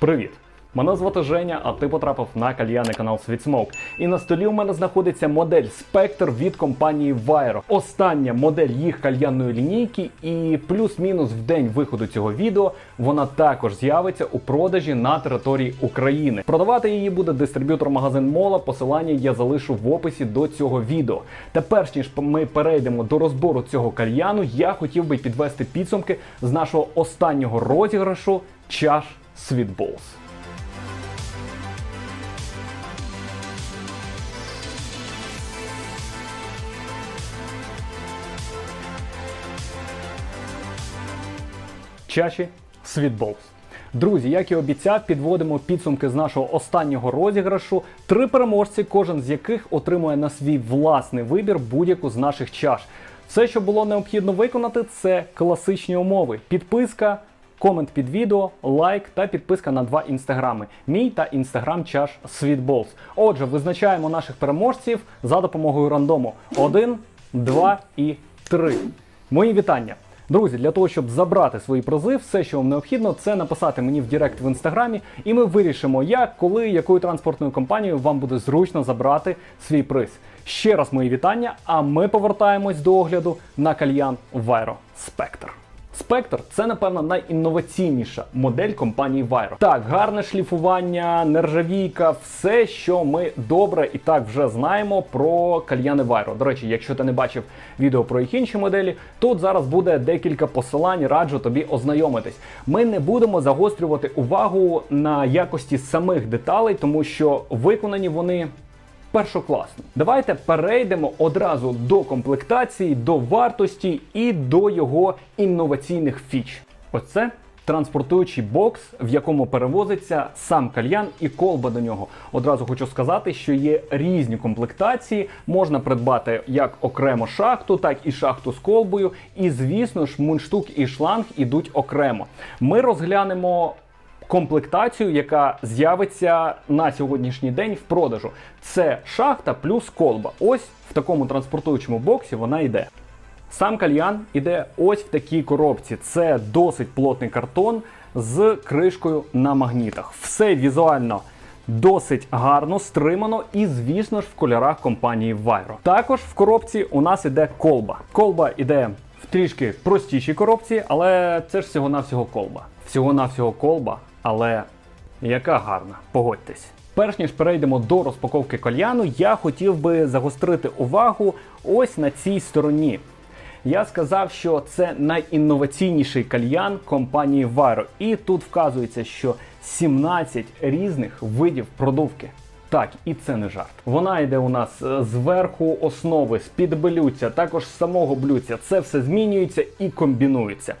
Привіт! Мене звати Женя, а ти потрапив на кальяний канал Sweet І на столі у мене знаходиться модель Spectre від компанії Viro. Остання модель їх кальянної лінійки, і плюс-мінус в день виходу цього відео вона також з'явиться у продажі на території України. Продавати її буде дистриб'ютор магазин Мола. Посилання я залишу в описі до цього відео. Та перш ніж ми перейдемо до розбору цього кальяну, я хотів би підвести підсумки з нашого останнього розіграшу чаш Sweet Balls. чаші Sweetballs. Друзі, як і обіцяв, підводимо підсумки з нашого останнього розіграшу. Три переможці, кожен з яких отримує на свій власний вибір будь-яку з наших чаш. Все, що було необхідно виконати, це класичні умови: підписка, комент під відео, лайк та підписка на два інстаграми: мій та інстаграм чаш Sweetballs. Отже, визначаємо наших переможців за допомогою рандому: 1, 2 і 3. Мої вітання! Друзі, для того, щоб забрати свої призи, все, що вам необхідно, це написати мені в Директ в інстаграмі, і ми вирішимо, як, коли, якою транспортною компанією вам буде зручно забрати свій приз. Ще раз мої вітання, а ми повертаємось до огляду на кальян Viro Spectre. Spectre – це, напевно, найінноваційніша модель компанії Viro. Так, гарне шліфування, нержавійка, все, що ми добре і так вже знаємо про кальяни Viro. До речі, якщо ти не бачив відео про їх інші моделі, тут зараз буде декілька посилань, раджу тобі ознайомитись. Ми не будемо загострювати увагу на якості самих деталей, тому що виконані вони першокласно. Давайте перейдемо одразу до комплектації, до вартості і до його інноваційних фіч. Оце транспортуючий бокс, в якому перевозиться сам кальян і колба до нього. Одразу хочу сказати, що є різні комплектації. Можна придбати як окремо шахту, так і шахту з колбою. І звісно ж, мундштук і шланг ідуть окремо. Ми розглянемо комплектацію, яка з'явиться на сьогоднішній день в продажу. Це шахта плюс колба. Ось в такому транспортуючому боксі вона йде. Сам кальян іде ось в такій коробці. Це досить плотний картон з кришкою на магнітах. Все візуально досить гарно стримано і, звісно ж, в кольорах компанії Viro. Також в коробці у нас іде колба. Колба іде в трішки простішій коробці, але це ж всього-навсього колба. Всього-навсього колба, але яка гарна, погодьтесь. Перш ніж перейдемо до розпаковки кальяну, я хотів би загострити увагу ось на цій стороні. Я сказав, що це найінноваційніший кальян компанії Viro. І тут вказується, що 17 різних видів продувки. Так, і це не жарт. Вона йде у нас е, зверху основи, з-під блюдця, також з самого блюдця. Це все змінюється і комбінується.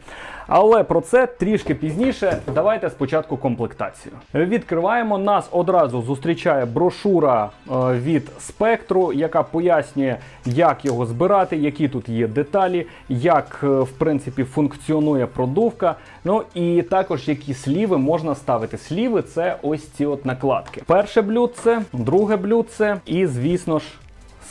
Але про це трішки пізніше. Давайте спочатку комплектацію. Відкриваємо. Нас одразу зустрічає брошура е, від спектру, яка пояснює, як його збирати, які тут є деталі, як е, в принципі функціонує продувка. Ну і також які сліви можна ставити. Сліви це ось ці от накладки. Перше блюдце, друге блюдце і, звісно ж,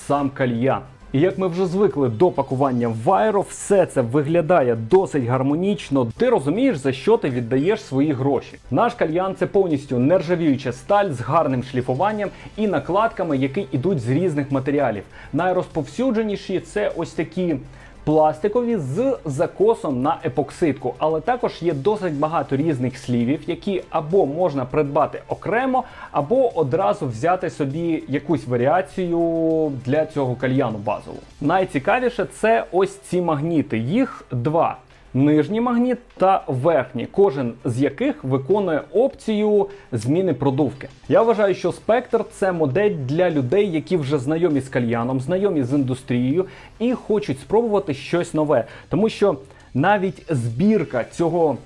сам кальян. І як ми вже звикли до пакування Вайро, все це виглядає досить гармонічно. Ти розумієш, за що ти віддаєш свої гроші. Наш кальян це повністю нержавіюча сталь з гарним шліфуванням і накладками, які йдуть з різних матеріалів. Найрозповсюдженіші це ось такі. Пластикові з закосом на епоксидку, але також є досить багато різних слівів, які або можна придбати окремо, або одразу взяти собі якусь варіацію для цього кальяну базову. Найцікавіше це ось ці магніти. Їх два. Нижній магніт та верхній, кожен з яких виконує опцію зміни продувки. Я вважаю, що спектр це модель для людей, які вже знайомі з кальяном, знайомі з індустрією і хочуть спробувати щось нове, тому що навіть збірка цього.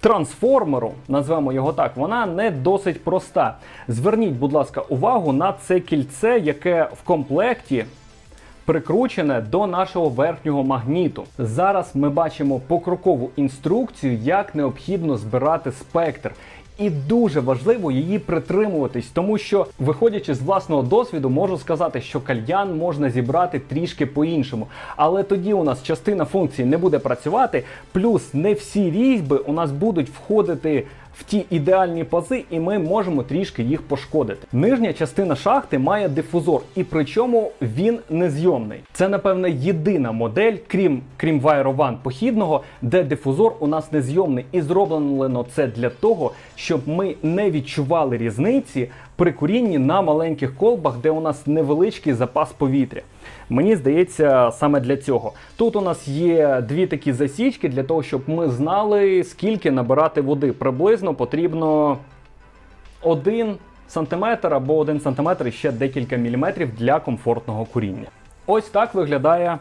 Трансформеру, назвемо його так, вона не досить проста. Зверніть, будь ласка, увагу на це кільце, яке в комплекті прикручене до нашого верхнього магніту. Зараз ми бачимо покрокову інструкцію, як необхідно збирати спектр. І дуже важливо її притримуватись, тому що, виходячи з власного досвіду, можу сказати, що кальян можна зібрати трішки по-іншому. Але тоді у нас частина функцій не буде працювати, плюс не всі різьби у нас будуть входити в ті ідеальні пази, і ми можемо трішки їх пошкодити. Нижня частина шахти має дифузор, і причому він незйомний. Це, напевне, єдина модель, крім крім Вайрован похідного, де дифузор у нас незйомний. І зроблено це для того, щоб ми не відчували різниці при курінні на маленьких колбах, де у нас невеличкий запас повітря. Мені здається, саме для цього. Тут у нас є дві такі засічки для того, щоб ми знали, скільки набирати води. Приблизно потрібно 1 см або 1 см і ще декілька міліметрів для комфортного куріння. Ось так виглядає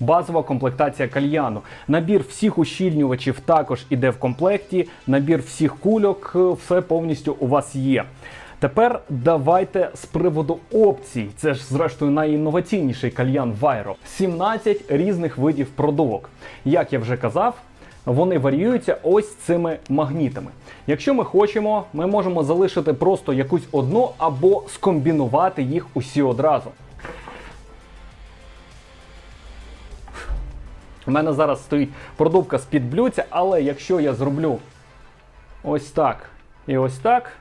базова комплектація кальяну. Набір всіх ущільнювачів також іде в комплекті. Набір всіх кульок, е, все повністю у вас є. Тепер давайте з приводу опцій. Це ж зрештою найінноваційніший кальян Вайро. 17 різних видів продувок. Як я вже казав, вони варіюються ось цими магнітами. Якщо ми хочемо, ми можемо залишити просто якусь одну або скомбінувати їх усі одразу. У мене зараз стоїть продувка з-під блюдця, але якщо я зроблю ось так і ось так.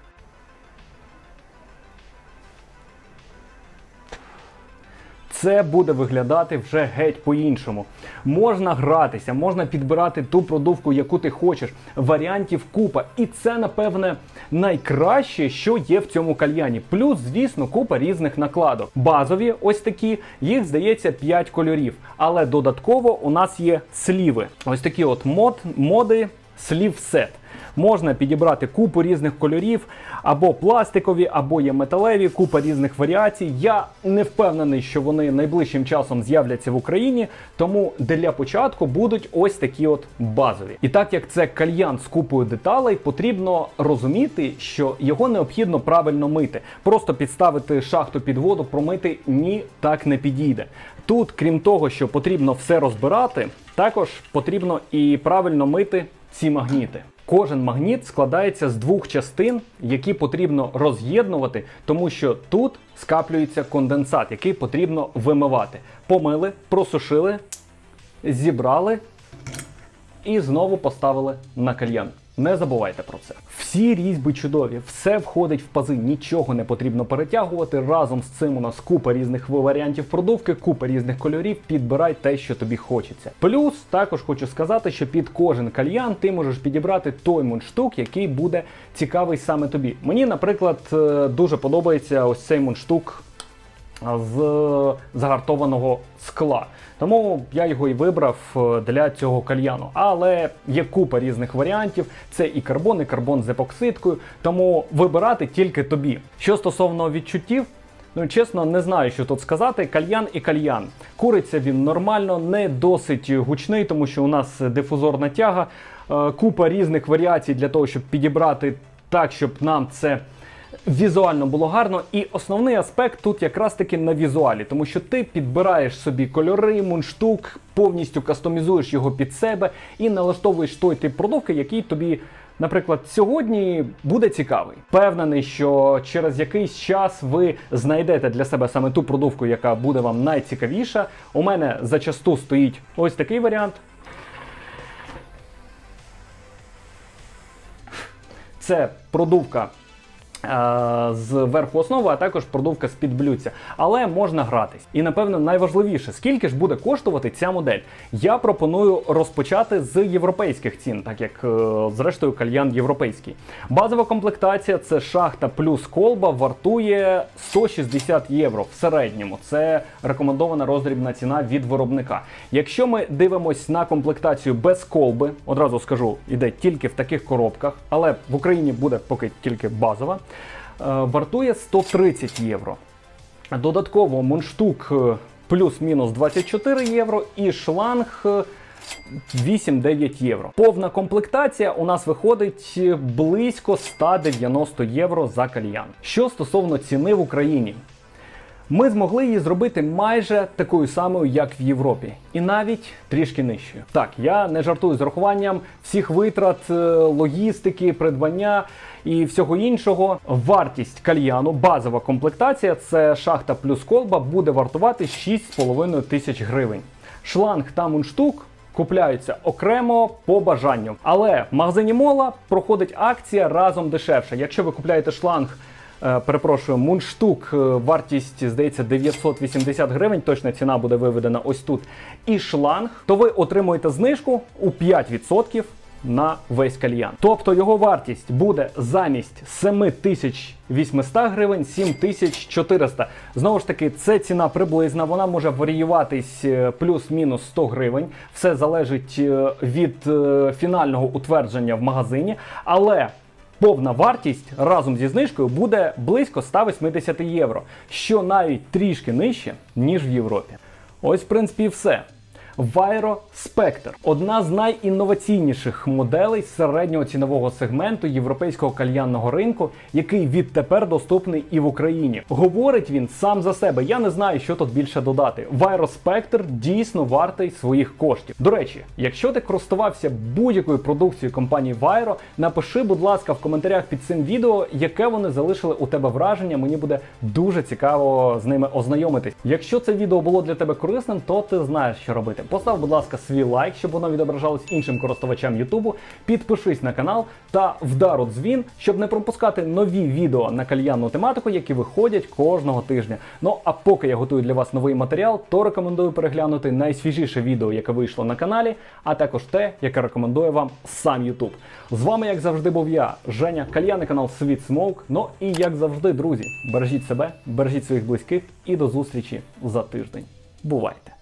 Це буде виглядати вже геть по-іншому. Можна гратися, можна підбирати ту продувку, яку ти хочеш. Варіантів купа. І це, напевне, найкраще, що є в цьому кальяні. Плюс, звісно, купа різних накладок. Базові, ось такі, їх здається 5 кольорів. Але додатково у нас є сліви. Ось такі от мод, моди, слів сет. Можна підібрати купу різних кольорів, або пластикові, або є металеві, купа різних варіацій. Я не впевнений, що вони найближчим часом з'являться в Україні, тому для початку будуть ось такі от базові. І так як це кальян з купою деталей, потрібно розуміти, що його необхідно правильно мити. Просто підставити шахту під воду, промити ні, так не підійде. Тут, крім того, що потрібно все розбирати, також потрібно і правильно мити ці магніти. Кожен магніт складається з двох частин, які потрібно роз'єднувати, тому що тут скаплюється конденсат, який потрібно вимивати. Помили, просушили, зібрали і знову поставили на кальян. Не забувайте про це. Всі різьби чудові, все входить в пази, нічого не потрібно перетягувати. Разом з цим у нас купа різних варіантів продувки, купа різних кольорів. Підбирай те, що тобі хочеться. Плюс також хочу сказати, що під кожен кальян ти можеш підібрати той мундштук, який буде цікавий саме тобі. Мені, наприклад, е, дуже подобається ось цей мундштук з загартованого скла. Тому я його і вибрав е, для цього кальяну. Але є купа різних варіантів. Це і карбон, і карбон з епоксидкою. Тому вибирати тільки тобі. Що стосовно відчуттів. Ну, чесно, не знаю, що тут сказати. Кальян і кальян. Куриться він нормально, не досить гучний, тому що у нас дифузорна тяга, е, купа різних варіацій для того, щоб підібрати так, щоб нам це візуально було гарно. І основний аспект тут якраз таки на візуалі, тому що ти підбираєш собі кольори, мундштук, повністю кастомізуєш його під себе і налаштовуєш той тип продувки, який тобі. Наприклад, сьогодні буде цікавий. Впевнений, що через якийсь час ви знайдете для себе саме ту продувку, яка буде вам найцікавіша. У мене зачасту стоїть ось такий варіант. Це продувка з верху основи, а також продувка з під блюдця. Але можна гратись. І напевно найважливіше, скільки ж буде коштувати ця модель. Я пропоную розпочати з європейських цін, так як е, зрештою кальян європейський. Базова комплектація це шахта плюс колба, вартує 160 євро в середньому. Це рекомендована роздрібна ціна від виробника. Якщо ми дивимось на комплектацію без колби, одразу скажу, іде тільки в таких коробках, але в Україні буде поки тільки базова. Е, Вартує 130 євро. Додатково мундштук е, плюс-мінус 24 євро і шланг е, 8-9 євро. Повна комплектація у нас виходить е, близько 190 євро за кальян. Що стосовно ціни в Україні, ми змогли її зробити майже такою самою, як в Європі, і навіть трішки нижчою. Так, я не жартую з рахуванням всіх витрат, е, логістики, придбання і всього іншого. Вартість кальяну, базова комплектація це шахта плюс колба, буде вартувати 6,5 тисяч гривень. Шланг та мундштук купляються окремо по бажанню. Але в магазині мола проходить акція разом дешевше. Якщо ви купляєте шланг. Е, Перепрошую, мундштук, е, вартість здається 980 гривень. Точна ціна буде виведена ось тут. І шланг, то ви отримуєте знижку у 5% на весь кальян. Тобто його вартість буде замість 7800 гривень 7400. Знову ж таки, це ціна приблизна, вона може варіюватись е, плюс-мінус 100 гривень. Все залежить е, від е, фінального утвердження в магазині. Але повна вартість разом зі знижкою буде близько 180 євро, що навіть трішки нижче, ніж в Європі. Ось, в принципі, і все. Viro Spectre – одна з найінноваційніших моделей середнього цінового сегменту європейського кальянного ринку, який відтепер доступний і в Україні. Говорить він сам за себе. Я не знаю, що тут більше додати. Viro Spectre дійсно вартий своїх коштів. До речі, якщо ти користувався будь-якою продукцією компанії Viro, напиши, будь ласка, в коментарях під цим відео, яке вони залишили у тебе враження. Мені буде дуже цікаво з ними ознайомитись. Якщо це відео було для тебе корисним, то ти знаєш, що робити. Постав, будь ласка, свій лайк, щоб воно відображалось іншим користувачам Ютубу. Підпишись на канал та вдар дзвін, щоб не пропускати нові відео на кальянну тематику, які виходять кожного тижня. Ну а поки я готую для вас новий матеріал, то рекомендую переглянути найсвіжіше відео, яке вийшло на каналі, а також те, яке рекомендує вам сам Ютуб. З вами, як завжди, був я, Женя, кальянний канал Світ Смоук. Ну і як завжди, друзі, бережіть себе, бережіть своїх близьких і до зустрічі за тиждень. Бувайте!